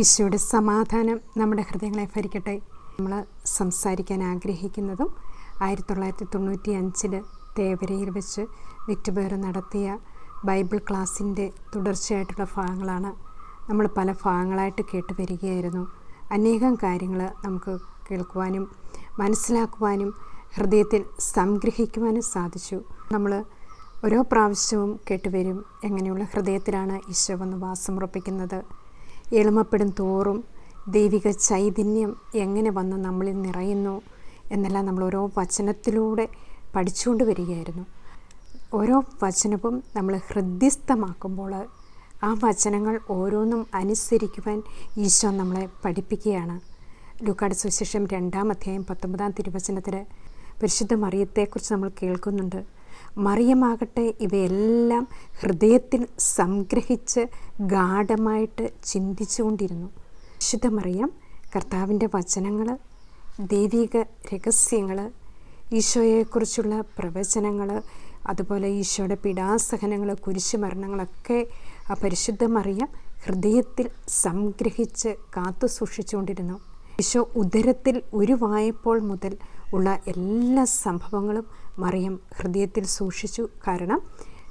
ഈശോയുടെ സമാധാനം നമ്മുടെ ഹൃദയങ്ങളെ ഭരിക്കട്ടെ. നമ്മൾ സംസാരിക്കാൻ ആഗ്രഹിക്കുന്നതും ആയിരത്തി തൊള്ളായിരത്തി തൊണ്ണൂറ്റി അഞ്ചിൽ തേവരയിൽ വെച്ച് വിറ്റുപേർ നടത്തിയ ബൈബിൾ ക്ലാസ്സിന്റെ തുടർച്ചയായിട്ടുള്ള ഭാഗങ്ങളാണ് നമ്മൾ പല ഭാഗങ്ങളായിട്ട് കേട്ട് വരികയായിരുന്നു. അനേകം കാര്യങ്ങൾ നമുക്ക് കേൾക്കുവാനും മനസ്സിലാക്കുവാനും ഹൃദയത്തിൽ സംഗ്രഹിക്കുവാനും സാധിച്ചു. നമ്മൾ ഓരോ പ്രാവശ്യവും കേട്ടുവരും എങ്ങനെയുള്ള ഹൃദയത്തിലാണ് ഈശോ വന്ന് വാസമുറപ്പിക്കുന്നത്. എളിമപ്പെടും തോറും ദൈവിക ചൈതന്യം എങ്ങനെ വന്ന് നമ്മളിൽ നിറയുന്നു എന്നെല്ലാം നമ്മൾ ഓരോ വചനത്തിലൂടെ പഠിച്ചുകൊണ്ട് വരികയായിരുന്നു. ഓരോ വചനവും നമ്മൾ ഹൃദ്യസ്ഥമാക്കുമ്പോൾ ആ വചനങ്ങൾ ഓരോന്നും അനുസരിക്കുവാൻ ഈശോ നമ്മളെ പഠിപ്പിക്കുകയാണ്. ലുക്കാട് സുശേഷം രണ്ടാം അധ്യായം പത്തൊമ്പതാം തിരുവചനത്തിൽ പരിശുദ്ധ മറിയത്തെക്കുറിച്ച് നമ്മൾ കേൾക്കുന്നുണ്ട്. മറിയമാകട്ടെ ഇവയെല്ലാം ഹൃദയത്തിൽ സംഗ്രഹിച്ച് ഗാഢമായിട്ട് ചിന്തിച്ചുകൊണ്ടിരുന്നു. വിശുദ്ധ മറിയം കർത്താവിന്റെ വചനങ്ങൾ ദൈവിക രഹസ്യങ്ങൾ ഈശോയെക്കുറിച്ചുള്ള പ്രവചനങ്ങൾ അതുപോലെ ഈശോയുടെ പീഡാസഹനങ്ങൾ കുരിശുമരണങ്ങളൊക്കെ ആ പരിശുദ്ധ മറിയം ഹൃദയത്തിൽ സംഗ്രഹിച്ച് കാത്തു സൂക്ഷിച്ചുകൊണ്ടിരുന്നു. ഈശോ ഉദരത്തിൽ ഉരുവായപ്പോൾ മുതൽ ഉള്ള എല്ലാ സംഭവങ്ങളും മറിയം ഹൃദയത്തിൽ സൂക്ഷിച്ചു. കാരണം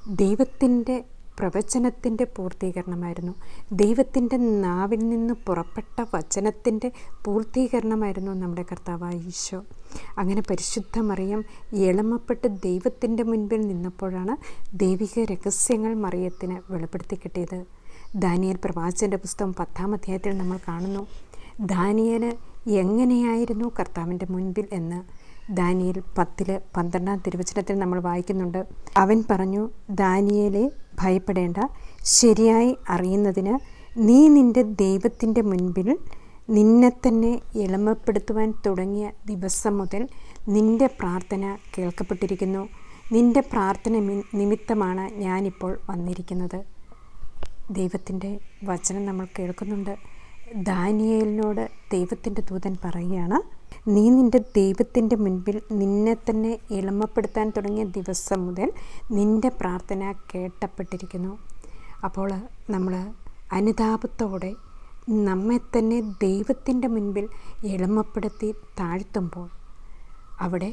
ദൈവത്തിന്റെ പ്രവചനത്തിന്റെ പൂർത്തീകരണമായിരുന്നു. ദൈവത്തിന്റെ നാവിൽ നിന്ന് പുറപ്പെട്ട വചനത്തിന്റെ പൂർത്തീകരണമായിരുന്നു നമ്മുടെ കർത്താവായ ഈശോ. അങ്ങനെ പരിശുദ്ധ മറിയം എളമപ്പെട്ട് ദൈവത്തിന്റെ മുൻപിൽ നിന്നപ്പോഴാണ് ദൈവിക രഹസ്യങ്ങൾ മറിയത്തിന് വെളിപ്പെടുത്തി കിട്ടിയത്. ദാനിയൽ പ്രവാചന്റെ പുസ്തകം പത്താം അധ്യായത്തിൽ നമ്മൾ കാണുന്നു ദാനിയന് എങ്ങനെയായിരുന്നു കർത്താവിന്റെ മുൻപിൽ എന്ന്? ദാനിയൽ പത്തിൽ പന്ത്രണ്ടാം തിരുവചനത്തിൽ നമ്മൾ വായിക്കുന്നുണ്ട്. അവൻ പറഞ്ഞു ദാനിയലെ ഭയപ്പെടേണ്ട. ശരിയായി അറിയുന്നതിന് നീ നിന്റെ ദൈവത്തിന്റെ മുൻപിൽ നിന്നെ തന്നെ എളിമപ്പെടുത്തുവാൻ തുടങ്ങിയ ദിവസം മുതൽ നിന്റെ പ്രാർത്ഥന കേൾക്കപ്പെട്ടിരിക്കുന്നു. നിന്റെ പ്രാർത്ഥന നിമിത്തമാണ് ഞാനിപ്പോൾ വന്നിരിക്കുന്നത്. ദൈവത്തിന്റെ വചനം നമ്മൾ കേൾക്കുന്നുണ്ട്. ദാനിയേലിനോട് ദൈവത്തിന്റെ ദൂതൻ പറയുകയാണ് നീ നിന്റെ ദൈവത്തിന്റെ മുൻപിൽ നിന്നെ തന്നെ എളിമപ്പെടുത്താൻ തുടങ്ങിയ ദിവസം മുതൽ നിന്റെ പ്രാർത്ഥന കേട്ടപ്പെട്ടിരിക്കുന്നു. അപ്പോൾ നമ്മൾ അനുതാപത്തോടെ നമ്മെ തന്നെ ദൈവത്തിന്റെ മുൻപിൽ എളിമപ്പെടുത്തി താഴ്ത്തുമ്പോൾ അവിടെ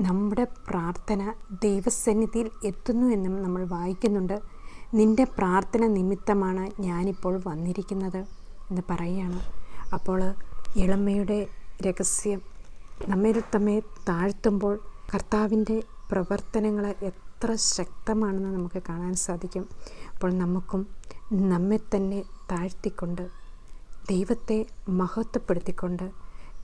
നമ്മുടെ പ്രാർത്ഥന ദൈവസന്നിധിയിൽ എത്തുന്നു എന്നും നമ്മൾ വായിക്കുന്നുണ്ട്. നിന്റെ പ്രാർത്ഥന നിമിത്തമാണ് ഞാനിപ്പോൾ വന്നിരിക്കുന്നത് എന്ന് പറയുകയാണ്. അപ്പോൾ ഇളമയുടെ രഹസ്യം. നമ്മെ തമ്മെ താഴ്ത്തുമ്പോൾ കർത്താവിന്റെ പ്രവർത്തനങ്ങൾ എത്ര ശക്തമാണെന്ന് നമുക്ക് കാണാൻ സാധിക്കും. അപ്പോൾ നമുക്കും നമ്മെ തന്നെ താഴ്ത്തിക്കൊണ്ട് ദൈവത്തെ മഹത്വപ്പെടുത്തിക്കൊണ്ട്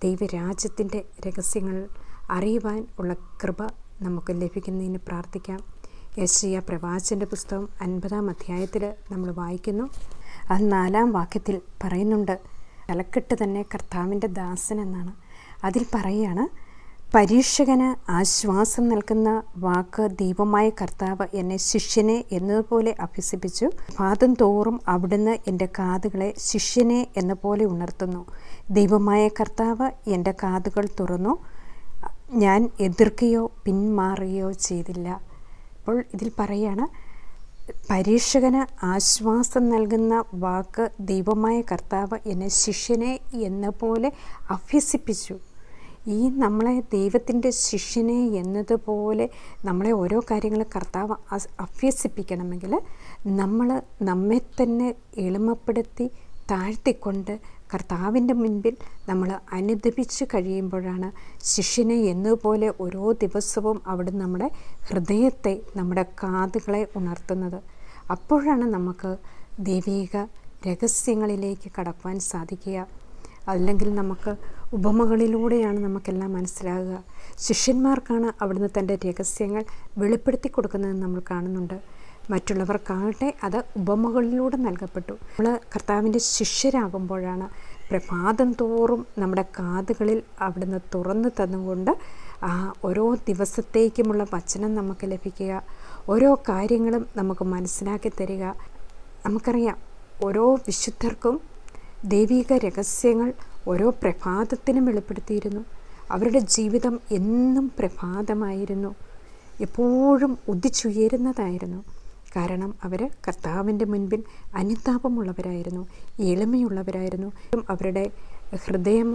ദൈവരാജ്യത്തിന്റെ രഹസ്യങ്ങൾ അറിയുവാൻ ഉള്ള കൃപ നമുക്ക് ലഭിക്കുന്നതിന് പ്രാർത്ഥിക്കാം. യശയ പ്രവാചന്റെ പുസ്തകം അൻപതാം അധ്യായത്തിൽ നമ്മൾ വായിക്കുന്നു. ആ നാലാം വാക്യത്തിൽ പറയുന്നുണ്ട്. തലക്കെട്ട് തന്നെ കർത്താവിന്റെ ദാസൻ എന്നാണ്. അതിൽ പറയുകയാണ് പരീക്ഷകന് ആശ്വാസം നൽകുന്ന വാക്ക് ദൈവമായ കർത്താവ് എന്നെ ശിഷ്യനെ എന്നതുപോലെ അഭ്യസിപ്പിച്ചു. പാദം തോറും അവിടുന്ന് എന്റെ കാതുകളെ ശിഷ്യനെ എന്നപോലെ ഉണർത്തുന്നു. ദൈവമായ കർത്താവ് എന്റെ കാതുകൾ തുറന്നു. ഞാൻ എതിർക്കുകയോ പിന്മാറുകയോ ചെയ്തില്ല. അപ്പോൾ ഇതിൽ പറയുകയാണ് പരീക്ഷകന് ആശ്വാസം നൽകുന്ന വാക്ക് ദൈവമായ കർത്താവ് എന്നെ ശിഷ്യനെ എന്ന പോലെ അഭ്യസിപ്പിച്ചു. ഈ നമ്മളെ ദൈവത്തിന്റെ ശിഷ്യനെ എന്നതുപോലെ നമ്മളെ ഓരോ കാര്യങ്ങൾ കർത്താവ് അഭ്യസിപ്പിക്കണമെങ്കിൽ നമ്മൾ നമ്മെ തന്നെ എളിമപ്പെടുത്തി താഴ്ത്തിക്കൊണ്ട് കർത്താവിന്റെ മുൻപിൽ നമ്മൾ അനുദപിച്ച് കഴിയുമ്പോഴാണ് ശിഷ്യനെ എന്നതുപോലെ ഓരോ ദിവസവും അവിടെ നമ്മുടെ ഹൃദയത്തെ നമ്മുടെ കാതുകളെ ഉണർത്തുന്നത്. അപ്പോഴാണ് നമുക്ക് ദൈവിക രഹസ്യങ്ങളിലേക്ക് കടക്കുവാൻ സാധിക്കുക. അല്ലെങ്കിൽ നമുക്ക് ഉപമകളിലൂടെയാണ് നമുക്കെല്ലാം മനസ്സിലാകുക. ശിഷ്യന്മാർക്കാണ് അവിടുന്ന് തന്റെ രഹസ്യങ്ങൾ വെളിപ്പെടുത്തി കൊടുക്കുന്നത് നമ്മൾ കാണുന്നുണ്ട്. മറ്റുള്ളവർക്കാകട്ടെ അത് ഉപമകളിലൂടെ നൽകപ്പെട്ടു. നമ്മൾ കർത്താവിന്റെ ശിഷ്യരാകുമ്പോഴാണ് പ്രഭാതം തോറും നമ്മുടെ കാതുകളിൽ അവിടുന്ന് തുറന്നു തന്നുകൊണ്ട് ഓരോ ദിവസത്തേക്കുമുള്ള വചനം നമുക്ക് ലഭിക്കുക. ഓരോ കാര്യങ്ങളും നമുക്ക് മനസ്സിലാക്കി തരിക. നമുക്കറിയാം ഓരോ വിശുദ്ധർക്കും ദൈവിക രഹസ്യങ്ങൾ ഓരോ പ്രഭാതത്തിനും വെളിപ്പെടുത്തിയിരുന്നു. അവരുടെ ജീവിതം എന്നും പ്രഭാതമായിരുന്നു. എപ്പോഴും ഉദിച്ചുയരുന്നതായിരുന്നു. കാരണം അവർ കർത്താവിന്റെ മുൻപിൽ അനുതാപമുള്ളവരായിരുന്നു എളിമയുള്ളവരായിരുന്നു അവരുടെ ഹൃദയം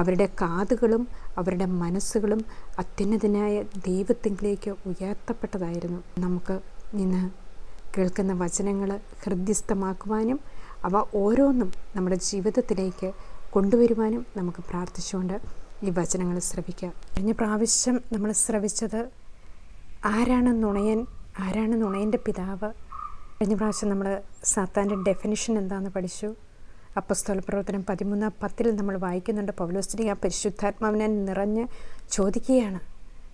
അവരുടെ കാതുകളും അവരുടെ മനസ്സുകളും അത്യുന്നതനായ ദൈവത്തിലേക്ക് ഉയർത്തപ്പെട്ടതായിരുന്നു. നമുക്ക് ഇന്ന് കേൾക്കുന്ന വചനങ്ങൾ ഹൃദ്യസ്ഥമാക്കുവാനും അവ ഓരോന്നും നമ്മുടെ ജീവിതത്തിലേക്ക് കൊണ്ടുവരുവാനും നമുക്ക് പ്രാർത്ഥിച്ചുകൊണ്ട് ഈ വചനങ്ങൾ ശ്രവിക്കുക കഴിഞ്ഞ പ്രാവശ്യം നമ്മൾ ശ്രവിച്ചത് ആരാണ് നുണയൻ ആരാണ് നുണയന്റെ പിതാവ്? കഴിഞ്ഞ പ്രാവശ്യം നമ്മൾ സാത്താന്റെ ഡെഫിനിഷൻ എന്താണെന്ന് പഠിച്ചു. അപ്പസ്തോല പ്രവർത്തനം പതിമൂന്നാം പത്തിൽ നമ്മൾ വായിക്കുന്നുണ്ട്. പൗലോസ്ത്രീ ആ പരിശുദ്ധാത്മാവിനെ നിറഞ്ഞ് ചോദിക്കുകയാണ്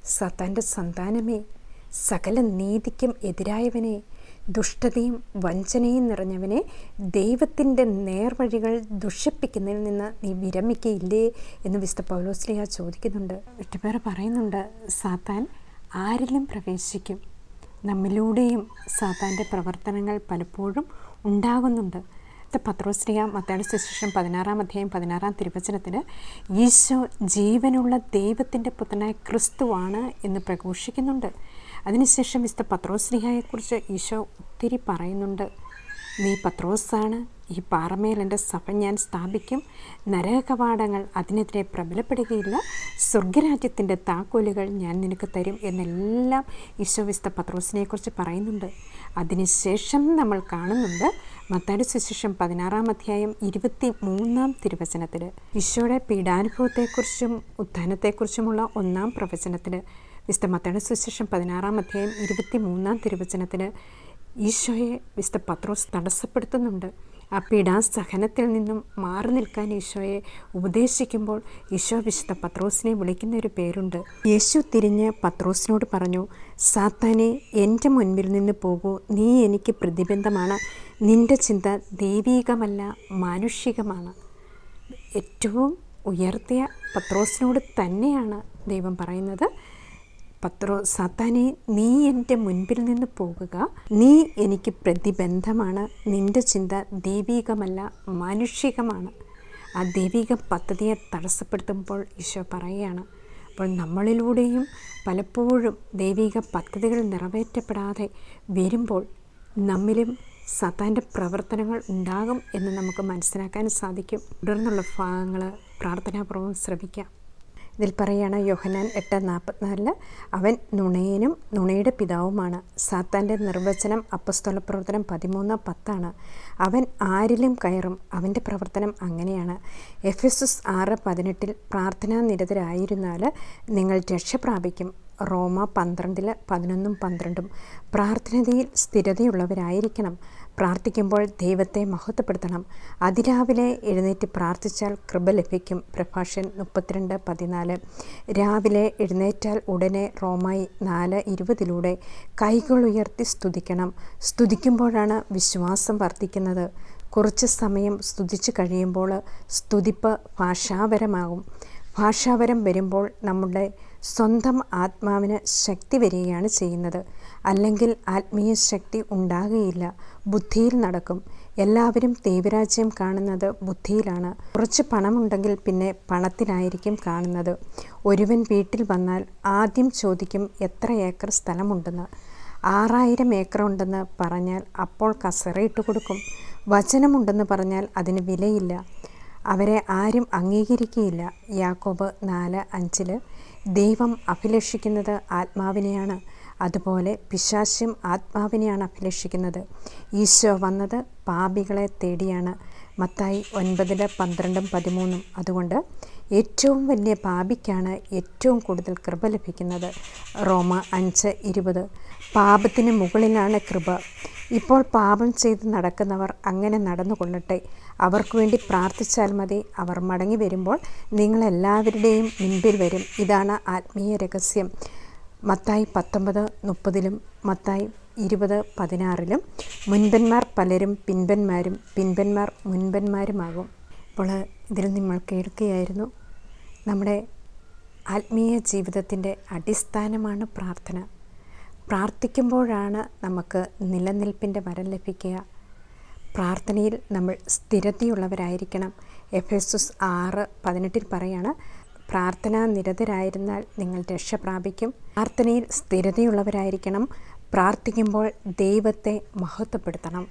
സാത്താന്റെ സന്താനമേ സകല നീതിക്കും എതിരായവനെ ദുഷ്ടതയും വഞ്ചനയും നിറഞ്ഞവനെ ദൈവത്തിന്റെ നേർവഴികൾ ദുഷിപ്പിക്കുന്നതിൽ നിന്ന് നീ വിരമിക്കയില്ലേ? എന്ന് വിശുദ്ധ പൗലോസ്ലിയ ചോദിക്കുന്നുണ്ട്. ഒറ്റപ്പേർ പറയുന്നുണ്ട് സാത്താൻ ആരിലും പ്രവേശിക്കും നമ്മിലൂടെയും സാത്താന്റെ പ്രവർത്തനങ്ങൾ പലപ്പോഴും ഉണ്ടാകുന്നുണ്ട്. പത്രോശ്രീയ മത്താടി ശേഷം പതിനാറാം അധ്യായം പതിനാറാം തിരുവചനത്തിൽ ഈശോ ജീവനുള്ള ദൈവത്തിന്റെ പുത്രനായ ക്രിസ്തുവാണ് എന്ന് പ്രഘോഷിക്കുന്നുണ്ട്. അതിനുശേഷം വിശുദ്ധ പത്രോസ്ലിഹായെക്കുറിച്ച് ഈശോ ഒത്തിരി പറയുന്നുണ്ട്. നീ പത്രോസാണ് ഈ പാറമേൽ എന്റെ സഭ ഞാൻ സ്ഥാപിക്കും. നരകവാടങ്ങൾ അതിനെതിരെ പ്രബലപ്പെടുകയില്ല. സ്വർഗരാജ്യത്തിന്റെ താക്കോലുകൾ ഞാൻ നിനക്ക് തരും എന്നെല്ലാം ഈശോ വിശുദ്ധ പത്രോസിനെക്കുറിച്ച് പറയുന്നുണ്ട്. അതിനുശേഷം നമ്മൾ കാണുന്നുണ്ട് മത്താടി സുശേഷം പതിനാറാം അധ്യായം ഇരുപത്തി മൂന്നാം തിരുവചനത്തിൽ. ഈശോയുടെ പീഡാനുഭവത്തെക്കുറിച്ചും ഉത്ഥാനത്തെക്കുറിച്ചുമുള്ള ഒന്നാം പ്രവചനത്തിൽ. വിശുദ്ധ മത്താടി സുശേഷം പതിനാറാം അധ്യായം ഇരുപത്തി മൂന്നാം തിരുവചനത്തിൽ ഈശോയെ വിശുദ്ധ പത്രോസ് തടസ്സപ്പെടുത്തുന്നുണ്ട്. ആ പീഡാസഹനത്തിൽ നിന്നും മാറി നിൽക്കാൻ ഈശോയെ ഉപദേശിക്കുമ്പോൾ ഈശോ വിശുദ്ധ പത്രോസിനെ വിളിക്കുന്ന ഒരു പേരുണ്ട്. യേശു തിരിഞ്ഞ് പത്രോസിനോട് പറഞ്ഞു സാത്താനെ എന്റെ മുൻപിൽ നിന്ന് പോകൂ. നീ എനിക്ക് പ്രതിബന്ധമാണ്. നിന്റെ ചിന്ത ദൈവീകമല്ല മാനുഷികമാണ്. ഏറ്റവും ഉയർത്തിയ പത്രോസിനോട് തന്നെയാണ് ദൈവം പറയുന്നത്. പത്രോ സാത്താനെ നീ എന്റെ മുൻപിൽ നിന്ന് പോകുക. നീ എനിക്ക് പ്രതിബന്ധമാണ്. നിന്റെ ചിന്ത ദൈവികമല്ല മാനുഷികമാണ്. ആ ദൈവിക പദ്ധതിയെ തടസ്സപ്പെടുത്തുമ്പോൾ ഈശോ പറയുകയാണ് അപ്പോൾ നമ്മളിലൂടെയും പലപ്പോഴും ദൈവിക പദ്ധതികൾ നിറവേറ്റപ്പെടാതെ വരുമ്പോൾ നമ്മിലും സത്താന്റെ പ്രവർത്തനങ്ങൾ ഉണ്ടാകും എന്ന് നമുക്ക് മനസ്സിലാക്കാൻ സാധിക്കും. തുടർന്നുള്ള ഭാഗങ്ങൾ പ്രാർത്ഥനാപൂർവം ശ്രമിക്കാം ഇതിൽ പറയുകയാണ് യോഹനാൻ എട്ട് നാൽപ്പത്തിനാലിൽ. അവൻ നുണയനും നുണയുടെ പിതാവുമാണ്. സാത്താന്റെ നിർവചനം അപ്പസ്തോല പ്രവർത്തനം പതിമൂന്ന് പത്താണ്. അവൻ ആരിലും കയറും. അവന്റെ പ്രവർത്തനം അങ്ങനെയാണ്. എഫ് എസ് എസ് ആറ് പതിനെട്ടിൽ പ്രാർത്ഥനാ നിരതരായിരുന്നാൽ നിങ്ങൾ രക്ഷ പ്രാപിക്കും. റോമ പന്ത്രണ്ടിൽ പതിനൊന്നും പന്ത്രണ്ടും പ്രാർത്ഥനയിൽ സ്ഥിരതയുള്ളവരായിരിക്കണം. പ്രാർത്ഥിക്കുമ്പോൾ ദൈവത്തെ മഹത്വപ്പെടുത്തണം. അതിരാവിലെ എഴുന്നേറ്റ് പ്രാർത്ഥിച്ചാൽ കൃപ ലഭിക്കും. പ്രഭാഷൻ മുപ്പത്തിരണ്ട് പതിനാല്. രാവിലെ എഴുന്നേറ്റാൽ ഉടനെ റോമായി നാല് ഇരുപതിലൂടെ കൈകൾ ഉയർത്തി സ്തുതിക്കണം. സ്തുതിക്കുമ്പോഴാണ് വിശ്വാസം വർദ്ധിക്കുന്നത്. കുറച്ച് സമയം സ്തുതിച്ച് കഴിയുമ്പോൾ സ്തുതിപ്പ് ഭാഷാപരമാകും. ഭാഷാപരം വരുമ്പോൾ നമ്മുടെ സ്വന്തം ആത്മാവിന് ശക്തി വരികയാണ് ചെയ്യുന്നത്. അല്ലെങ്കിൽ ആത്മീയ ശക്തി ഉണ്ടാകുകയില്ല. ബുദ്ധിയിൽ നടക്കും. എല്ലാവരും ദൈവരാജ്യം കാണുന്നത് ബുദ്ധിയിലാണ്. കുറച്ച് പണമുണ്ടെങ്കിൽ പിന്നെ പണത്തിലായിരിക്കും കാണുന്നത്. ഒരുവൻ വീട്ടിൽ വന്നാൽ ആദ്യം ചോദിക്കും എത്ര ഏക്കർ സ്ഥലമുണ്ടെന്ന്. ആറായിരം ഏക്കർ ഉണ്ടെന്ന് പറഞ്ഞാൽ അപ്പോൾ കസറയിട്ട് കൊടുക്കും. വചനമുണ്ടെന്ന് പറഞ്ഞാൽ അതിന് വിലയില്ല. അവരെ ആരും അംഗീകരിക്കുകയില്ല. യാക്കോബ് നാല് അഞ്ചിൽ ദൈവം അഭിലഷിക്കുന്നത് ആത്മാവിനെയാണ്. അതുപോലെ പിശാശ്യം ആത്മാവിനെയാണ് അഭിലഷിക്കുന്നത്. ഈശോ വന്നത് പാപികളെ തേടിയാണ്. മത്തായി ഒൻപതിൽ പന്ത്രണ്ടും പതിമൂന്നും. അതുകൊണ്ട് ഏറ്റവും വലിയ പാപിക്കാണ് ഏറ്റവും കൂടുതൽ കൃപ ലഭിക്കുന്നത്. റോമ അഞ്ച് ഇരുപത്. പാപത്തിന് മുകളിലാണ് കൃപ. ഇപ്പോൾ പാപം ചെയ്ത് നടക്കുന്നവർ അങ്ങനെ നടന്നുകൊള്ളട്ടെ. അവർക്ക് വേണ്ടി പ്രാർത്ഥിച്ചാൽ മതി. അവർ മടങ്ങി വരുമ്പോൾ നിങ്ങളെല്ലാവരുടെയും മുൻപിൽ വരും. ഇതാണ് ആത്മീയ രഹസ്യം. മത്തായി പത്തൊമ്പത് മുപ്പതിലും മത്തായി ഇരുപത് പതിനാറിലും. മുൻപന്മാർ പലരും പിൻപന്മാരും പിൻപന്മാർ മുൻപന്മാരുമാകും. അപ്പോൾ ഇതിൽ നിങ്ങൾ കേൾക്കുകയായിരുന്നു നമ്മുടെ ആത്മീയ ജീവിതത്തിന്റെ അടിസ്ഥാനമാണ് പ്രാർത്ഥന. പ്രാർത്ഥിക്കുമ്പോഴാണ് നമുക്ക് നിലനിൽപ്പിന്റെ വരം ലഭിക്കുക. പ്രാർത്ഥനയിൽ നമ്മൾ സ്ഥിരതയുള്ളവരായിരിക്കണം. എഫ് എസ് എസ് ആറ് പതിനെട്ടിൽ പറയാണ് പ്രാർത്ഥനാ നിരതരായിരുന്നാൽ നിങ്ങൾ രക്ഷ പ്രാപിക്കും. പ്രാർത്ഥനയിൽ സ്ഥിരതയുള്ളവരായിരിക്കണം. പ്രാർത്ഥിക്കുമ്പോൾ ദൈവത്തെ മഹത്വപ്പെടുത്തണം.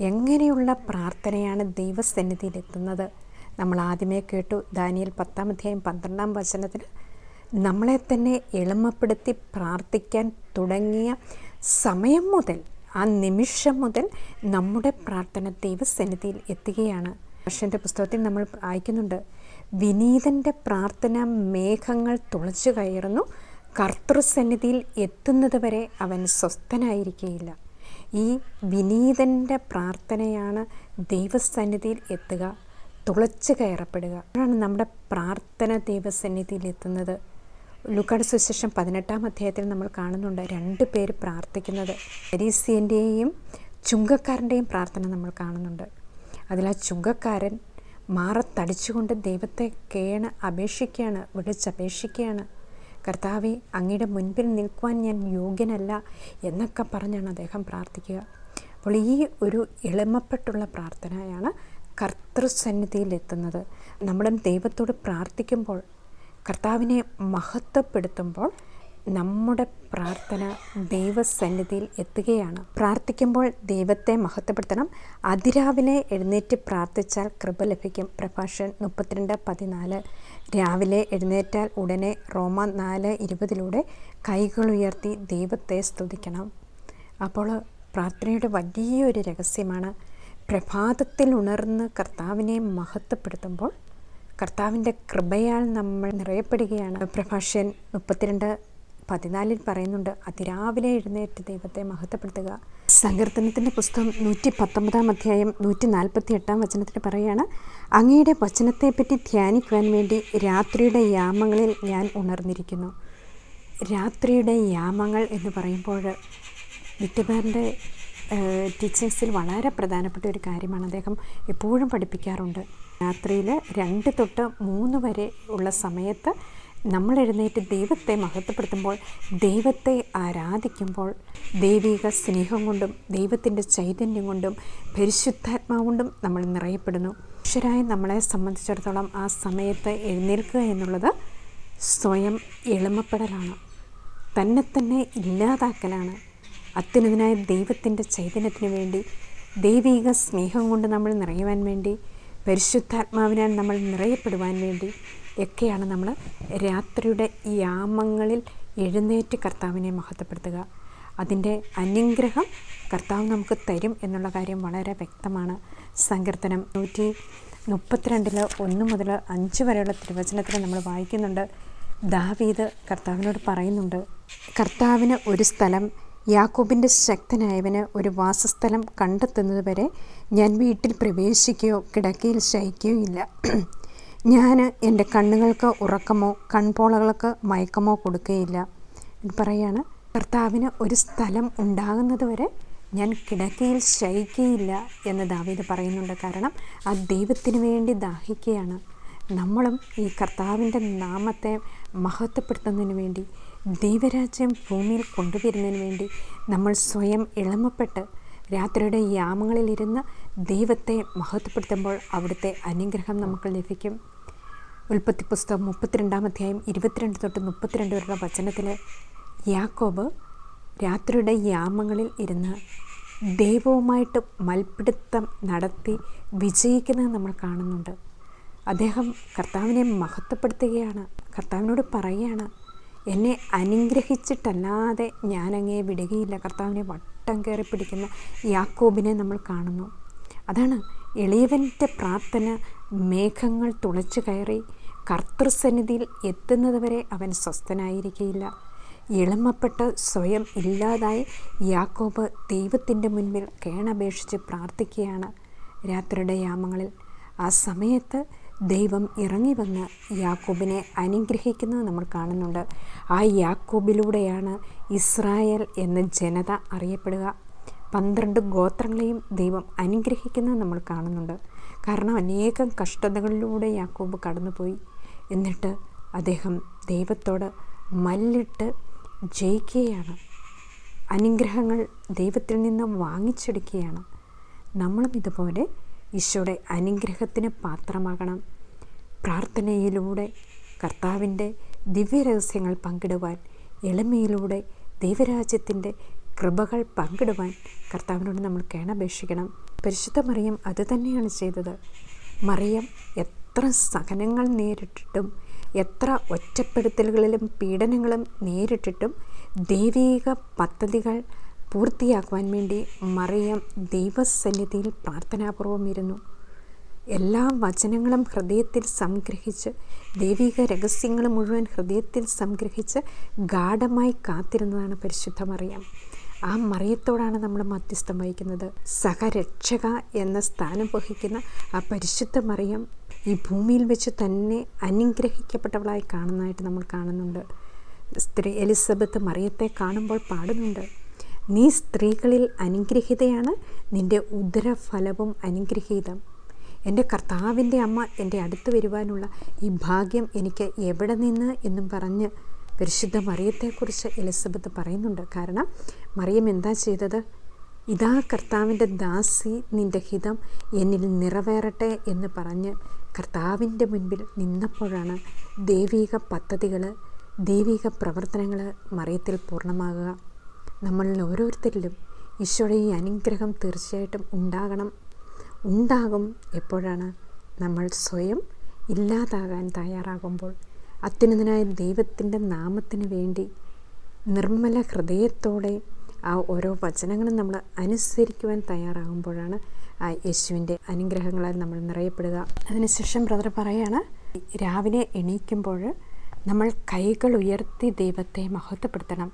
എങ്ങനെയുള്ള പ്രാർത്ഥനയാണ് ദൈവസന്നിധിയിലെത്തുന്നത്? നമ്മൾ ആദ്യമേ കേട്ടു ദാനിയൽ പത്താം അധ്യായം പന്ത്രണ്ടാം വചനത്തിൽ നമ്മളെ തന്നെ എളിമപ്പെടുത്തി പ്രാർത്ഥിക്കാൻ തുടങ്ങിയ സമയം മുതൽ ആ നിമിഷം മുതൽ നമ്മുടെ പ്രാർത്ഥന ദൈവസന്നിധിയിൽ എത്തുകയാണ്. വർഷന്റെ പുസ്തകത്തിൽ നമ്മൾ വായിക്കുന്നുണ്ട് വിനീതന്റെ പ്രാർത്ഥന മേഘങ്ങൾ തുളച്ചു കയറുന്നു. കർത്തൃസന്നിധിയിൽ എത്തുന്നത് വരെ അവൻ സ്വസ്ഥനായിരിക്കുകയില്ല ഈ വിനീതന്റെ പ്രാർത്ഥനയാണ് ദൈവസന്നിധിയിൽ എത്തുക തുളച്ചു കയറപ്പെടുക. അതാണ് നമ്മുടെ പ്രാർത്ഥന ദൈവസന്നിധിയിൽ എത്തുന്നത്. ലുക്കാട് സുശേഷം പതിനെട്ടാം അധ്യായത്തിൽ നമ്മൾ കാണുന്നുണ്ട് രണ്ട് പേര് പ്രാർത്ഥിക്കുന്നത്. പരീസിയന്റെയും ചുങ്കക്കാരന്റെയും പ്രാർത്ഥന നമ്മൾ കാണുന്നുണ്ട്. അതിൽ ആ ചുങ്കക്കാരൻ മാറത്തടിച്ചുകൊണ്ട് ദൈവത്തെ കേണ അപേക്ഷിക്കുകയാണ് വിളിച്ചപേക്ഷിക്കുകയാണ് കർത്താവെ അങ്ങയുടെ മുൻപിൽ നിൽക്കുവാൻ ഞാൻ യോഗ്യനല്ല എന്നൊക്കെ പറഞ്ഞാണ് അദ്ദേഹം പ്രാർത്ഥിക്കുക. അപ്പോൾ ഈ ഒരു എളിമപ്പെട്ടുള്ള പ്രാർത്ഥനയാണ് കർത്തൃസന്നിധിയിലെത്തുന്നത് നമ്മളും ദൈവത്തോട് പ്രാർത്ഥിക്കുമ്പോൾ കർത്താവിനെ മഹത്വപ്പെടുത്തുമ്പോൾ നമ്മുടെ പ്രാർത്ഥന ദൈവസന്നിധിയിൽ എത്തുകയാണ്. പ്രാർത്ഥിക്കുമ്പോൾ ദൈവത്തെ മഹത്വപ്പെടുത്തണം. അതിരാവിലെ എഴുന്നേറ്റ് പ്രാർത്ഥിച്ചാൽ കൃപ ലഭിക്കും. പ്രഭാഷൻ മുപ്പത്തിരണ്ട് പതിനാല്. രാവിലെ എഴുന്നേറ്റാൽ ഉടനെ റോമ നാല് ഇരുപതിലൂടെ കൈകൾ ഉയർത്തി ദൈവത്തെ സ്തുതിക്കണം. അപ്പോൾ പ്രാർത്ഥനയുടെ വലിയൊരു രഹസ്യമാണ് പ്രഭാതത്തിൽ ഉണർന്ന് കർത്താവിനെ മഹത്വപ്പെടുത്തുമ്പോൾ കർത്താവിന്റെ കൃപയാൽ നമ്മൾ നിറയപ്പെടുകയാണ്. പ്രഭാഷൻ മുപ്പത്തിരണ്ട് പതിനാലിൽ പറയുന്നുണ്ട് അതിരാവിലെ എഴുന്നേറ്റ് ദൈവത്തെ മഹത്വപ്പെടുത്തുക. സങ്കീർത്തനത്തിന്റെ പുസ്തകം നൂറ്റി പത്തൊമ്പതാം അധ്യായം നൂറ്റി നാൽപ്പത്തി എട്ടാം വചനത്തിൽ പറയുകയാണ് അങ്ങയുടെ വചനത്തെപ്പറ്റി ധ്യാനിക്കുവാൻ വേണ്ടി രാത്രിയുടെ യാമങ്ങളിൽ ഞാൻ ഉണർന്നിരിക്കുന്നു. രാത്രിയുടെ യാമങ്ങൾ എന്ന് പറയുമ്പോൾ വിറ്റബാറിന്റെ ടീച്ചിങ്സിൽ വളരെ പ്രധാനപ്പെട്ട ഒരു കാര്യമാണ് അദ്ദേഹം എപ്പോഴും പഠിപ്പിക്കാറുണ്ട്. രാത്രിയിൽ രണ്ട് തൊട്ട് മൂന്ന് വരെ ഉള്ള സമയത്ത് നമ്മൾ എഴുന്നേറ്റ് ദൈവത്തെ മഹത്വപ്പെടുത്തുമ്പോൾ ദൈവത്തെ ആരാധിക്കുമ്പോൾ ദൈവിക സ്നേഹം കൊണ്ടും ദൈവത്തിന്റെ ചൈതന്യം കൊണ്ടും പരിശുദ്ധാത്മാവ് കൊണ്ടും നമ്മൾ നിറയപ്പെടുന്നു. മനുഷ്യരായ നമ്മളെ സംബന്ധിച്ചിടത്തോളം ആ സമയത്ത് എഴുന്നേൽക്കുക എന്നുള്ളത് സ്വയം എളിമപ്പെടലാണ്. തന്നെ തന്നെ ഇല്ലാതാക്കലാണ്. അത്യുന്നതനായ ദൈവത്തിന്റെ ചൈതന്യത്തിന് വേണ്ടി ദൈവിക സ്നേഹം കൊണ്ട് നമ്മൾ നിറയുവാൻ വേണ്ടി പരിശുദ്ധാത്മാവിനാൽ നമ്മൾ നിറയപ്പെടുവാൻ വേണ്ടി ഒക്കെയാണ് നമ്മൾ രാത്രിയുടെ യാമങ്ങളിൽ എഴുന്നേറ്റ് കർത്താവിനെ മഹത്വപ്പെടുത്തുക. അതിന്റെ അനുഗ്രഹം കർത്താവ് നമുക്ക് തരും എന്നുള്ള കാര്യം വളരെ വ്യക്തമാണ്. സങ്കീർത്തനം നൂറ്റി മുപ്പത്തിരണ്ടിൽ ഒന്ന് മുതൽ അഞ്ച് വരെയുള്ള തിരുവചനത്തിൽ നമ്മൾ വായിക്കുന്നുണ്ട്. ദാവീദ് കർത്താവിനോട് പറയുന്നുണ്ട് കർത്താവിന് ഒരു സ്ഥലം യാക്കോബിന്റെ ശക്തനായവന് ഒരു വാസസ്ഥലം കണ്ടെത്തുന്നതുവരെ ഞാൻ വീട്ടിൽ പ്രവേശിക്കുകയോ കിടക്കയിൽ ശയിക്കുകയോ ഇല്ല. ഞാൻ എന്റെ കണ്ണുകൾക്ക് ഉറക്കമോ കൺപോളകൾക്ക് മയക്കമോ കൊടുക്കുകയില്ല പറയാണ് കർത്താവിന് ഒരു സ്ഥലം ഉണ്ടാകുന്നത് വരെ ഞാൻ കിടക്കയിൽ ശയിക്കുകയില്ല എന്ന് ദാവീദ് പറയുന്നുണ്ട്. കാരണം ആ ദൈവത്തിന് വേണ്ടി ദാഹിക്കുകയാണ് നമ്മളും ഈ കർത്താവിന്റെ നാമത്തെ മഹത്വപ്പെടുത്തുന്നതിന് വേണ്ടി ദൈവരാജ്യം ഭൂമിയിൽ കൊണ്ടുവരുന്നതിന് വേണ്ടി നമ്മൾ സ്വയം ഇളമപ്പെട്ട് രാത്രിയുടെ യാമങ്ങളിലിരുന്ന് ദൈവത്തെ മഹത്വപ്പെടുത്തുമ്പോൾ അവിടുത്തെ അനുഗ്രഹം നമുക്ക് ലഭിക്കും. ഉൽപ്പത്തി പുസ്തകം മുപ്പത്തിരണ്ടാം അധ്യായം ഇരുപത്തിരണ്ട് തൊട്ട് മുപ്പത്തിരണ്ട് വരെയുള്ള വചനത്തിൽ യാക്കോബ് രാത്രിയുടെ യാമങ്ങളിൽ ഇരുന്ന് ദൈവവുമായിട്ട് മൽപിടുത്തം നടത്തി വിജയിക്കുന്നത് നമ്മൾ കാണുന്നുണ്ട്. അദ്ദേഹം കർത്താവിനെ മഹത്വപ്പെടുത്തുകയാണ് കർത്താവിനോട് പറയുകയാണ് എന്നെ അനുഗ്രഹിച്ചിട്ടല്ലാതെ ഞാനങ്ങേ വിടുകയില്ല. കർത്താവിനെ വട്ടം കയറി പിടിക്കുന്ന യാക്കോബിനെ നമ്മൾ കാണുന്നു. അതാണ് എളിയവന്റെ പ്രാർത്ഥന. മേഘങ്ങൾ തുളച്ചു കയറി കർത്തൃസന്നിധിയിൽ എത്തുന്നതുവരെ അവൻ സ്വസ്ഥനായിരിക്കയില്ല. എളിമപ്പെട്ട് സ്വയം ഇല്ലാതായി യാക്കോബ് ദൈവത്തിന്റെ മുൻപിൽ കേണപേക്ഷിച്ച് പ്രാർത്ഥിക്കുകയാണ് രാത്രിയുടെ യാമങ്ങളിൽ. ആ സമയത്ത് ദൈവം ഇറങ്ങി വന്ന് യാക്കോബിനെ അനുഗ്രഹിക്കുന്നത് നമ്മൾ കാണുന്നുണ്ട്. ആ യാക്കോബിലൂടെയാണ് ഇസ്രായേൽ എന്ന ജനത അറിയപ്പെടുക. പന്ത്രണ്ട് ഗോത്രങ്ങളെയും ദൈവം അനുഗ്രഹിക്കുന്നത് നമ്മൾ കാണുന്നുണ്ട്. കാരണം അനേകം കഷ്ടതകളിലൂടെ യാക്കോബ് കടന്നുപോയി. എന്നിട്ട് അദ്ദേഹം ദൈവത്തോട് മല്ലിട്ട് ജയിക്കുകയാണ്. അനുഗ്രഹങ്ങൾ ദൈവത്തിൽ നിന്ന് വാങ്ങിച്ചെടുക്കുകയാണ്. നമ്മളും ഇതുപോലെ ഈശോയുടെ അനുഗ്രഹത്തിന് പാത്രമാകണം. പ്രാർത്ഥനയിലൂടെ കർത്താവിന്റെ ദിവ്യരഹസ്യങ്ങൾ പങ്കിടുവാൻ എളിമയിലൂടെ ദൈവരാജ്യത്തിന്റെ കൃപകൾ പങ്കിടുവാൻ കർത്താവിനോട് നമ്മൾ കേണപേക്ഷിക്കണം. പരിശുദ്ധ മറിയം അത് തന്നെയാണ് ചെയ്തത്. മറിയം എത്ര സഹനങ്ങൾ നേരിട്ടിട്ടും എത്ര ഒറ്റപ്പെടുത്തലുകളിലും പീഡനങ്ങളും നേരിട്ടിട്ടും ദൈവീക പദ്ധതികൾ പൂർത്തിയാക്കുവാൻ വേണ്ടി മറിയം ദൈവസന്നിധിയിൽ പ്രാർത്ഥനാപൂർവം ഇരുന്നു. എല്ലാ വചനങ്ങളും ഹൃദയത്തിൽ സംഗ്രഹിച്ച് ദൈവിക രഹസ്യങ്ങൾ മുഴുവൻ ഹൃദയത്തിൽ സംഗ്രഹിച്ച് ഗാഠമായി കാത്തിരുന്നതാണ് പരിശുദ്ധ മറിയം. ആ മറിയത്തോടാണ് നമ്മൾ മധ്യസ്ഥം വഹിക്കുന്നത്. സഹരക്ഷക എന്ന സ്ഥാനം വഹിക്കുന്ന ആ പരിശുദ്ധ മറിയം ഈ ഭൂമിയിൽ വെച്ച് തന്നെ അനുഗ്രഹിക്കപ്പെട്ടവളായി കാണുന്നതായിട്ട് നമ്മൾ കാണുന്നുണ്ട്. സ്ത്രീ എലിസബത്ത് മറിയത്തെ കാണുമ്പോൾ പാടുന്നുണ്ട്. നീ സ്ത്രീകളിൽ അനുഗ്രഹിതയാണ് നിന്റെ ഉദരഫലവും അനുഗ്രഹീതം. എന്റെ കർത്താവിന്റെ അമ്മ എന്റെ അടുത്ത് വരുവാനുള്ള ഈ ഭാഗ്യം എനിക്ക് എവിടെ നിന്ന്? എന്നും പറഞ്ഞ് പരിശുദ്ധ മറിയത്തെക്കുറിച്ച് എലിസബത്ത് പറയുന്നുണ്ട്. കാരണം മറിയം എന്താ ചെയ്തത്? ഇതാ കർത്താവിന്റെ ദാസി നിന്റെ ഹിതം എന്നിൽ നിറവേറട്ടെ എന്ന് പറഞ്ഞ് കർത്താവിന്റെ മുൻപിൽ നിന്നപ്പോഴാണ് ദൈവിക പദ്ധതികൾ ദൈവിക പ്രവർത്തനങ്ങൾ മറിയത്തിൽ പൂർണമാകുക. നമ്മളിൽ ഓരോരുത്തരിലും ഈശോയുടെ ഈ അനുഗ്രഹം തീർച്ചയായിട്ടും ഉണ്ടാകണം. ഉണ്ടാകും എപ്പോഴാണ്? നമ്മൾ സ്വയം ഇല്ലാതാകാൻ തയ്യാറാകുമ്പോൾ. അത്യുന്നതനായ ദൈവത്തിന്റെ നാമത്തിന് വേണ്ടി നിർമ്മല ഹൃദയത്തോടെ ആ ഓരോ വചനങ്ങളും നമ്മൾ അനുസരിക്കുവാൻ തയ്യാറാകുമ്പോഴാണ് യേശുവിന്റെ അനുഗ്രഹങ്ങളാൽ നമ്മൾ നിറയപ്പെടുക. അതിനുശേഷം ബ്രദർ പറയാണ് രാവിലെ എണീക്കുമ്പോൾ നമ്മൾ കൈകൾ ഉയർത്തി ദൈവത്തെ മഹത്വപ്പെടുത്തണം.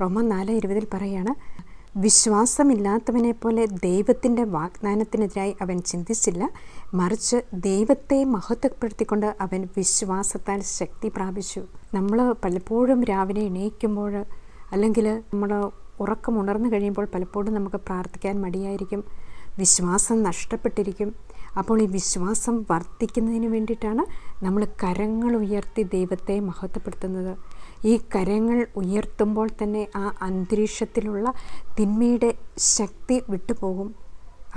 റോമ നാല് ഇരുപതിൽ പറയാണ് വിശ്വാസമില്ലാത്തവനെ പോലെ ദൈവത്തിന്റെ വാഗ്ദാനത്തിനെതിരായി അവൻ ചിന്തിച്ചില്ല. മറിച്ച് ദൈവത്തെ മഹത്വപ്പെടുത്തിക്കൊണ്ട് അവൻ വിശ്വാസത്താൽ ശക്തി പ്രാപിച്ചു. നമ്മൾ പലപ്പോഴും രാവിലെ എണീക്കുമ്പോൾ അല്ലെങ്കിൽ നമ്മൾ ഉറക്കം ഉണർന്നു കഴിയുമ്പോൾ പലപ്പോഴും നമുക്ക് പ്രാർത്ഥിക്കാൻ മടിയായിരിക്കും. വിശ്വാസം നഷ്ടപ്പെട്ടിരിക്കും. അപ്പോൾ ഈ വിശ്വാസം വർദ്ധിക്കുന്നതിന് വേണ്ടിയിട്ടാണ് നമ്മൾ കരങ്ങൾ ഉയർത്തി ദൈവത്തെ മഹത്വപ്പെടുത്തുന്നത്. ഈ കരങ്ങൾ ഉയർത്തുമ്പോൾ തന്നെ ആ അന്തരീക്ഷത്തിലുള്ള തിന്മയുടെ ശക്തി വിട്ടുപോകും.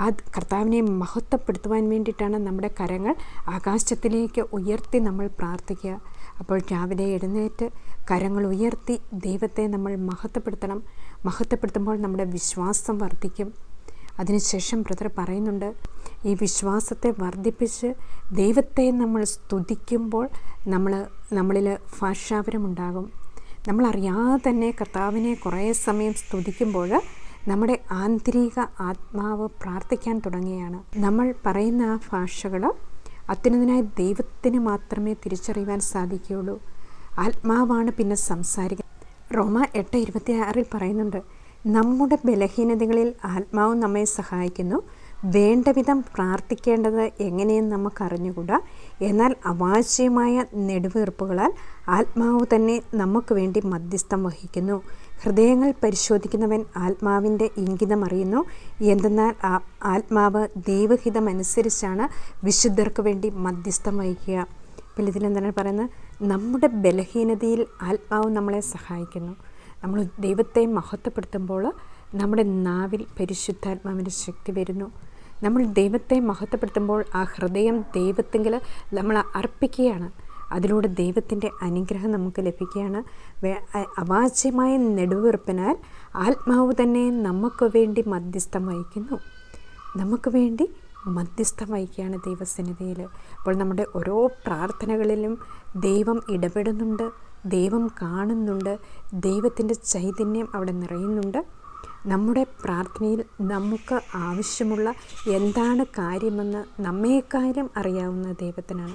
ആ കർത്താവിനെ മഹത്വപ്പെടുത്തുവാൻ വേണ്ടിയിട്ടാണ് നമ്മുടെ കരങ്ങൾ ആകാശത്തിലേക്ക് ഉയർത്തി നമ്മൾ പ്രാർത്ഥിക്കുക. അപ്പോൾ രാവിലെ എഴുന്നേറ്റ് കരങ്ങൾ ഉയർത്തി ദൈവത്തെ നമ്മൾ മഹത്വപ്പെടുത്തണം. മഹത്വപ്പെടുത്തുമ്പോൾ നമ്മുടെ വിശ്വാസം വർദ്ധിക്കും. അതിനുശേഷം ബ്രദർ പറയുന്നുണ്ട് ഈ വിശ്വാസത്തെ വർദ്ധിപ്പിച്ച് ദൈവത്തെ നമ്മൾ സ്തുതിക്കുമ്പോൾ നമ്മൾ നമ്മളിൽ ഭാഷാപരമുണ്ടാകും നമ്മളറിയാതെ തന്നെ കർത്താവിനെ കുറേ സമയം സ്തുതിക്കുമ്പോൾ നമ്മുടെ ആന്തരിക ആത്മാവ് പ്രാർത്ഥിക്കാൻ തുടങ്ങുകയാണ്. നമ്മൾ പറയുന്ന ആ ഭാഷകൾ അത്യുന്നതനായ ദൈവത്തിന് മാത്രമേ തിരിച്ചറിയുവാൻ സാധിക്കുകയുള്ളൂ. ആത്മാവാണ് പിന്നെ സംസാരിക്കുക. റോമ എട്ട് ഇരുപത്തി ആറിൽ പറയുന്നുണ്ട് നമ്മുടെ ബലഹീനതകളിൽ ആത്മാവ് നമ്മെ സഹായിക്കുന്നു. വേണ്ടവിധം പ്രാർത്ഥിക്കേണ്ടത് എങ്ങനെയെന്ന് നമുക്കറിഞ്ഞുകൂടാ. എന്നാൽ അവാച്യമായ നെടുവീർപ്പുകളാൽ ആത്മാവ് തന്നെ നമുക്ക് വേണ്ടി മധ്യസ്ഥം വഹിക്കുന്നു. ഹൃദയങ്ങൾ പരിശോധിക്കുന്നവൻ ആത്മാവിന്റെ ഇംഗിതം അറിയുന്നു. എന്തെന്നാൽ ആത്മാവ് ദൈവഹിതമനുസരിച്ചാണ് വിശുദ്ധർക്ക് വേണ്ടി മധ്യസ്ഥം വഹിക്കുക. അപ്പോൾ ഇതിലെന്താണ് പറയുന്നത്? നമ്മുടെ ബലഹീനതയിൽ ആത്മാവ് നമ്മളെ സഹായിക്കുന്നു. നമ്മൾ ദൈവത്തെ മഹത്വപ്പെടുത്തുമ്പോൾ നമ്മുടെ നാവിൽ പരിശുദ്ധാത്മാവിന്റെ ശക്തി വരുന്നു. നമ്മൾ ദൈവത്തെ മഹത്വപ്പെടുത്തുമ്പോൾ ആ ഹൃദയം ദൈവത്തെങ്കിൽ നമ്മൾ അർപ്പിക്കുകയാണ്. അതിലൂടെ ദൈവത്തിന്റെ അനുഗ്രഹം നമുക്ക് ലഭിക്കുകയാണ്. അവാച്യമായ നെടുവീർപ്പിനാൽ ആത്മാവ് തന്നെ നമുക്ക് വേണ്ടി മധ്യസ്ഥം വഹിക്കുന്നു. നമുക്ക് വേണ്ടി മധ്യസ്ഥം വഹിക്കുകയാണ് ദൈവസന്നിധിയിൽ. അപ്പോൾ നമ്മുടെ ഓരോ പ്രാർത്ഥനകളിലും ദൈവം ഇടപെടുന്നുണ്ട്. ദൈവം കാണുന്നുണ്ട്. ദൈവത്തിന്റെ ചൈതന്യം അവിടെ നിറയുന്നുണ്ട്. നമ്മുടെ പ്രാർത്ഥനയിൽ നമുക്ക് ആവശ്യമുള്ള എന്താണ് കാര്യമെന്ന് നമ്മേക്കാര്യം അറിയാവുന്ന ദൈവത്തിനാണ്.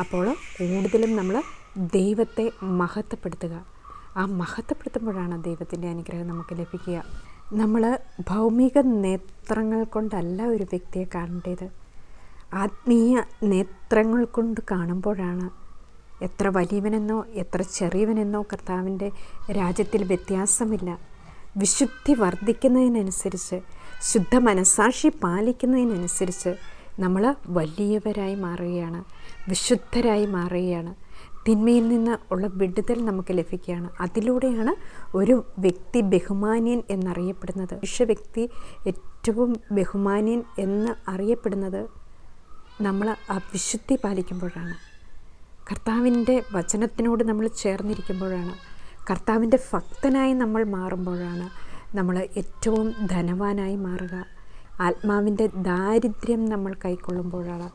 അപ്പോൾ കൂടുതലും നമ്മൾ ദൈവത്തെ മഹത്വപ്പെടുത്തുക. ആ മഹത്വപ്പെടുത്തുമ്പോഴാണ് ദൈവത്തിന്റെ അനുഗ്രഹം നമുക്ക് ലഭിക്കുക. നമ്മൾ ഭൗമിക നേത്രങ്ങൾ കൊണ്ടല്ല ഒരു വ്യക്തിയെ കാണേണ്ടത്. ആത്മീയ നേത്രങ്ങൾ കൊണ്ട് കാണുമ്പോഴാണ് എത്ര വലിയവനെന്നോ എത്ര ചെറിയവനെന്നോ കർത്താവിന്റെ രാജ്യത്തിൽ വ്യത്യാസമില്ല. വിശുദ്ധി വർദ്ധിക്കുന്നതിനനുസരിച്ച് ശുദ്ധ മനസാക്ഷി പാലിക്കുന്നതിനനുസരിച്ച് നമ്മൾ വലിയവരായി മാറുകയാണ് വിശുദ്ധരായി മാറുകയാണ്. തിന്മയിൽ നിന്ന് ഉള്ള വിടുതൽ നമുക്ക് ലഭിക്കുകയാണ്. അതിലൂടെയാണ് ഒരു വ്യക്തി ബഹുമാന്യൻ എന്നറിയപ്പെടുന്നത്. മനുഷ്യ വ്യക്തി ഏറ്റവും ബഹുമാന്യൻ എന്ന് അറിയപ്പെടുന്നത് നമ്മൾ ആ വിശുദ്ധി പാലിക്കുമ്പോഴാണ്. കർത്താവിന്റെ വചനത്തിനോട് നമ്മൾ ചേർന്നിരിക്കുമ്പോഴാണ് കർത്താവിന്റെ ഭക്തനായി നമ്മൾ മാറുമ്പോഴാണ് നമ്മൾ ഏറ്റവും ധനവാനായി മാറുക. ആത്മാവിന്റെ ദാരിദ്ര്യം നമ്മൾ കൈക്കൊള്ളുമ്പോഴാണ്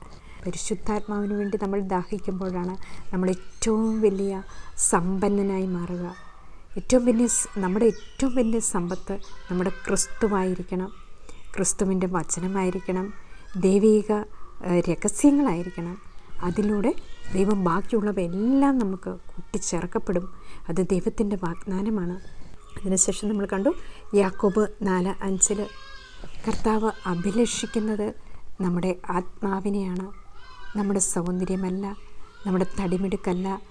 പരിശുദ്ധാത്മാവിന് വേണ്ടി നമ്മൾ ദാഹിക്കുമ്പോഴാണ് നമ്മൾ ഏറ്റവും വലിയ സമ്പന്നനായി മാറുക. ഏറ്റവും വലിയ നമ്മുടെ ഏറ്റവും വലിയ സമ്പത്ത് നമ്മുടെ ക്രിസ്തുവായിരിക്കണം. ക്രിസ്തുവിന്റെ വചനമായിരിക്കണം ദൈവിക രഹസ്യങ്ങളായിരിക്കണം. അതിലൂടെ ദൈവം ബാക്കിയുള്ളവയെല്ലാം നമുക്ക് കൂട്ടിച്ചേർക്കപ്പെടും. അത് ദൈവത്തിന്റെ വാഗ്ദാനമാണ്. അതിനുശേഷം നമ്മൾ കണ്ടു യാക്കോബ് നാല് അഞ്ചിൽ കർത്താവ് അഭിലഷിക്കുന്നത് നമ്മുടെ ആത്മാവിനെയാണ്. നമ്മുടെ സൗന്ദര്യമല്ല. നമ്മുടെ തടിമിടുക്കല്ല.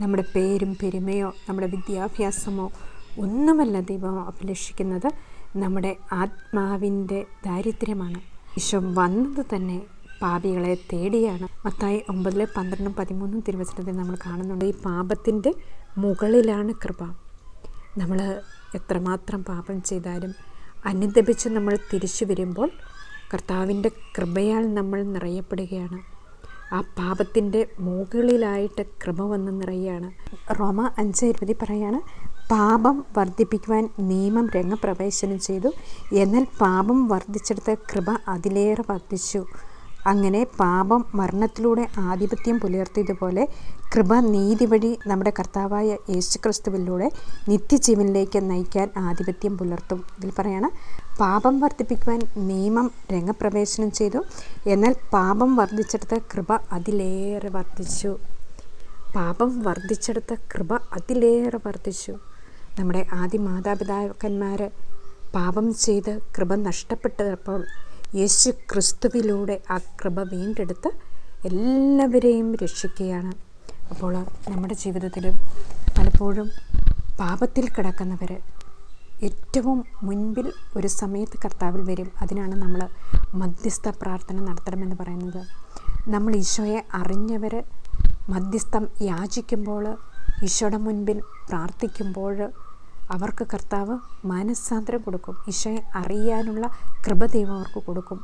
നമ്മുടെ പേരും പെരുമയോ നമ്മുടെ വിദ്യാഭ്യാസമോ ഒന്നുമല്ല ദൈവം അഭിലഷിക്കുന്നത് നമ്മുടെ ആത്മാവിന്റെ ദാരിദ്ര്യമാണ്. ഈശോ വന്നത് തന്നെ പാപികളെ തേടിയാണ്. മത്തായി ഒമ്പതിലെ പന്ത്രണ്ടും പതിമൂന്നും തിരുവചനത്തിൽ നമ്മൾ കാണുന്നുണ്ട്. ഈ പാപത്തിന്റെ മുകളിലാണ് കൃപ. നമ്മൾ എത്രമാത്രം പാപം ചെയ്താലും അനുദപിച്ച് നമ്മൾ തിരിച്ചു വരുമ്പോൾ കർത്താവിന്റെ കൃപയാൽ നമ്മൾ നിറയപ്പെടുകയാണ്. ആ പാപത്തിന്റെ മുകളിലായിട്ട് കൃപ വന്ന് നിറയുകയാണ്. റോമ അഞ്ച് ഇരുപതി പറയാണ് പാപം വർദ്ധിപ്പിക്കുവാൻ നിയമം രംഗപ്രവേശനം ചെയ്തു. എന്നാൽ പാപം വർദ്ധിച്ചെടുത്ത കൃപ അതിലേറെ വർദ്ധിച്ചു. അങ്ങനെ പാപം മരണത്തിലൂടെ ആധിപത്യം പുലർത്തിയതുപോലെ കൃപ നീതി വഴി നമ്മുടെ കർത്താവായ യേശുക്രിസ്തുവിലൂടെ നിത്യജീവനിലേക്ക് നയിക്കാൻ ആധിപത്യം പുലർത്തും. ഇതിൽ പറയാണ് പാപം വർദ്ധിപ്പിക്കുവാൻ നിയമം രംഗപ്രവേശനം ചെയ്തു. എന്നാൽ പാപം വർദ്ധിച്ചെടുത്ത കൃപ അതിലേറെ വർദ്ധിച്ചു. പാപം വർദ്ധിച്ചെടുത്ത കൃപ അതിലേറെ വർദ്ധിച്ചു. നമ്മുടെ ആദ്യ മാതാപിതാക്കന്മാർ പാപം ചെയ്ത് കൃപ നഷ്ടപ്പെട്ടപ്പോൾ യേശു ക്രിസ്തുവിലൂടെ ആ കൃപ വീണ്ടെടുത്ത് എല്ലാവരെയും രക്ഷിക്കുകയാണ്. അപ്പോൾ നമ്മുടെ ജീവിതത്തിൽ പലപ്പോഴും പാപത്തിൽ കിടക്കുന്നവർ ഏറ്റവും മുൻപിൽ ഒരു സമയത്ത് കർത്താവിൽ വരും. അതിനാണ് നമ്മൾ മധ്യസ്ഥ പ്രാർത്ഥന നടത്തണമെന്ന് പറയുന്നത്. നമ്മൾ ഈശോയെ അറിഞ്ഞവർ മധ്യസ്ഥം യാചിക്കുമ്പോൾ ഈശോയുടെ മുൻപിൽ പ്രാർത്ഥിക്കുമ്പോൾ അവർക്ക് കർത്താവ് മാനസാന്തരം കൊടുക്കും. ഈശോയെ അറിയാനുള്ള കൃപ ദൈവം അവർക്ക് കൊടുക്കും.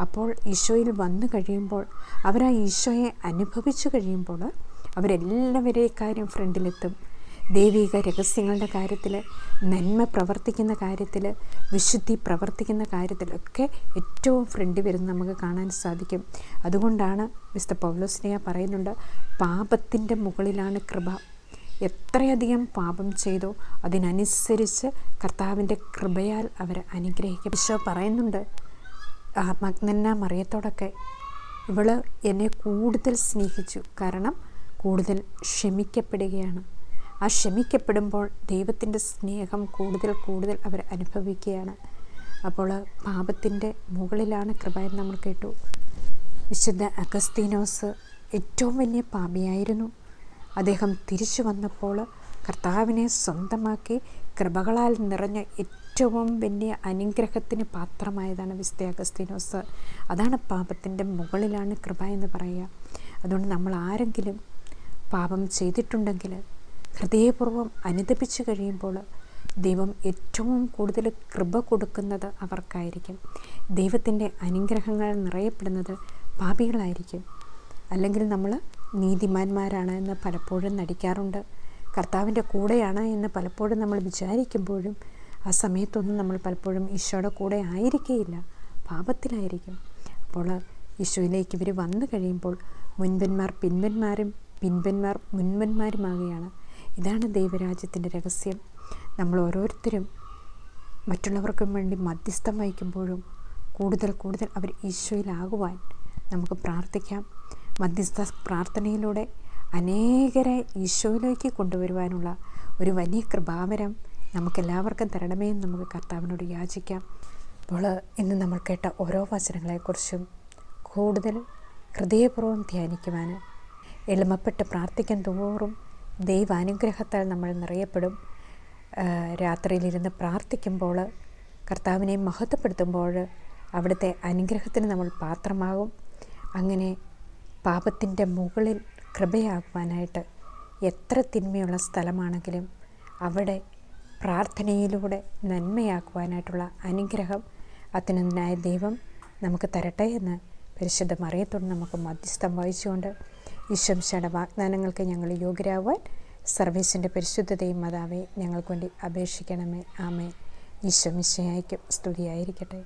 അപ്പോൾ ഈശോയിൽ വന്നു കഴിയുമ്പോൾ അവർ ആ ഈശോയെ അനുഭവിച്ചു കഴിയുമ്പോൾ അവരെല്ലാവരേക്കാരും ഫ്രണ്ടിലെത്തും. ദൈവിക രഹസ്യങ്ങളുടെ കാര്യത്തിൽ നന്മ പ്രവർത്തിക്കുന്ന കാര്യത്തിൽ വിശുദ്ധി പ്രവർത്തിക്കുന്ന കാര്യത്തിലൊക്കെ ഏറ്റവും ഫ്രണ്ട് വരുന്ന നമുക്ക് കാണാൻ സാധിക്കും. അതുകൊണ്ടാണ് മിസ്റ്റർ പൗലോസ്നേയ പറയുന്നുണ്ട് പാപത്തിന്റെ മുകളിലാണ് കൃപ. എത്രയധികം പാപം ചെയ്തോ അതിനനുസരിച്ച് കർത്താവിന്റെ കൃപയാൽ അവർ അനുഗ്രഹിക്കും. ഈശോ പറയുന്നുണ്ട് മഗ്നന്ന മറിയത്തോടൊക്കെ ഇവൾ എന്നെ കൂടുതൽ സ്നേഹിച്ചു. കാരണം കൂടുതൽ ക്ഷമിക്കപ്പെടുകയാണ്. ആ ക്ഷമിക്കപ്പെടുമ്പോൾ ദൈവത്തിന്റെ സ്നേഹം കൂടുതൽ കൂടുതൽ അവർ അനുഭവിക്കുകയാണ്. അപ്പോൾ പാപത്തിന്റെ മുകളിലാണ് കൃപ എന്ന് നമ്മൾ കേട്ടു. വിശുദ്ധ അഗസ്തീനോസ് ഏറ്റവും വലിയ പാപിയായിരുന്നു. അദ്ദേഹം തിരിച്ചു വന്നപ്പോൾ കർത്താവിനെ സ്വന്തമാക്കി കൃപകളാൽ നിറഞ്ഞ ഏറ്റവും വലിയ അനുഗ്രഹത്തിന് പാത്രമായതാണ് വിശുദ്ധ അഗസ്തീനോസ്. അതാണ് പാപത്തിന്റെ മുകളിലാണ് കൃപ എന്ന് പറയുക. അതുകൊണ്ട് നമ്മൾ ആരെങ്കിലും പാപം ചെയ്തിട്ടുണ്ടെങ്കിൽ ഹൃദയപൂർവം അനുദപിച്ചു കഴിയുമ്പോൾ ദൈവം ഏറ്റവും കൂടുതൽ കൃപ കൊടുക്കുന്നത് അവർക്കായിരിക്കും. ദൈവത്തിന്റെ അനുഗ്രഹങ്ങൾ നിറയപ്പെടുന്നത് പാപികളായിരിക്കും. അല്ലെങ്കിൽ നമ്മൾ നീതിമാന്മാരാണ് എന്ന് പലപ്പോഴും നടിക്കാറുണ്ട്. കർത്താവിന്റെ കൂടെയാണ് എന്ന് പലപ്പോഴും നമ്മൾ വിചാരിക്കുമ്പോഴും ആ സമയത്തൊന്നും നമ്മൾ പലപ്പോഴും ഈശോയുടെ കൂടെ ആയിരിക്കുകയില്ല പാപത്തിലായിരിക്കും. അപ്പോൾ ഈശോയിലേക്ക് ഇവർ വന്നു കഴിയുമ്പോൾ മുൻപന്മാർ പിൻപന്മാരും പിൻപന്മാർ മുൻപന്മാരുമാകുകയാണ് ഇതാണ് ദൈവരാജ്യത്തിന്റെ രഹസ്യം. നമ്മൾ ഓരോരുത്തരും മറ്റുള്ളവർക്കും വേണ്ടി മധ്യസ്ഥം വഹിക്കുമ്പോഴും കൂടുതൽ കൂടുതൽ അവർ ഈശോയിലാകുവാൻ നമുക്ക് പ്രാർത്ഥിക്കാം. മധ്യസ്ഥ പ്രാർത്ഥനയിലൂടെ അനേകരെ ഈശോയിലേക്ക് കൊണ്ടുവരുവാനുള്ള ഒരു വലിയ കൃപാവരം നമുക്കെല്ലാവർക്കും തരണമേ എന്ന് നമുക്ക് കർത്താവിനോട് യാചിക്കാം. അപ്പോൾ ഇന്ന് നമ്മൾ കേട്ട ഓരോ വചനങ്ങളെക്കുറിച്ചും കൂടുതൽ ഹൃദയപൂർവം ധ്യാനിക്കുവാൻ എളിമപ്പെട്ട് പ്രാർത്ഥിക്കാൻ തോറും ദൈവാനുഗ്രഹത്താൽ നമ്മൾ നിറയപ്പെടും. രാത്രിയിലിരുന്ന് പ്രാർത്ഥിക്കുമ്പോൾ കർത്താവിനെ മഹത്വപ്പെടുത്തുമ്പോൾ അവിടുത്തെ അനുഗ്രഹത്തിന് നമ്മൾ പാത്രമാകും. അങ്ങനെ പാപത്തിന്റെ മുകളിൽ കൃപയാകുവാനായിട്ട് എത്ര തിന്മയുള്ള സ്ഥലമാണെങ്കിലും അവിടെ പ്രാർത്ഥനയിലൂടെ നന്മയാക്കുവാനായിട്ടുള്ള അനുഗ്രഹം അതിനായ ദൈവം നമുക്ക് തരട്ടെ എന്ന് പരിശുദ്ധ മറിയത്തോട് നമുക്ക് മധ്യസ്ഥം വഹിച്ചുകൊണ്ട് ഈശ്വംശയുടെ വാഗ്ദാനങ്ങൾക്ക് ഞങ്ങൾ യോഗ്യരാകുവാൻ സർവീസിന്റെ പരിശുദ്ധതയും മതാവേ ഞങ്ങൾക്ക് വേണ്ടി അപേക്ഷിക്കണമേ. ആമേ ഈശ്വമിശയായിരിക്കും സ്തുതിയായിരിക്കട്ടെ.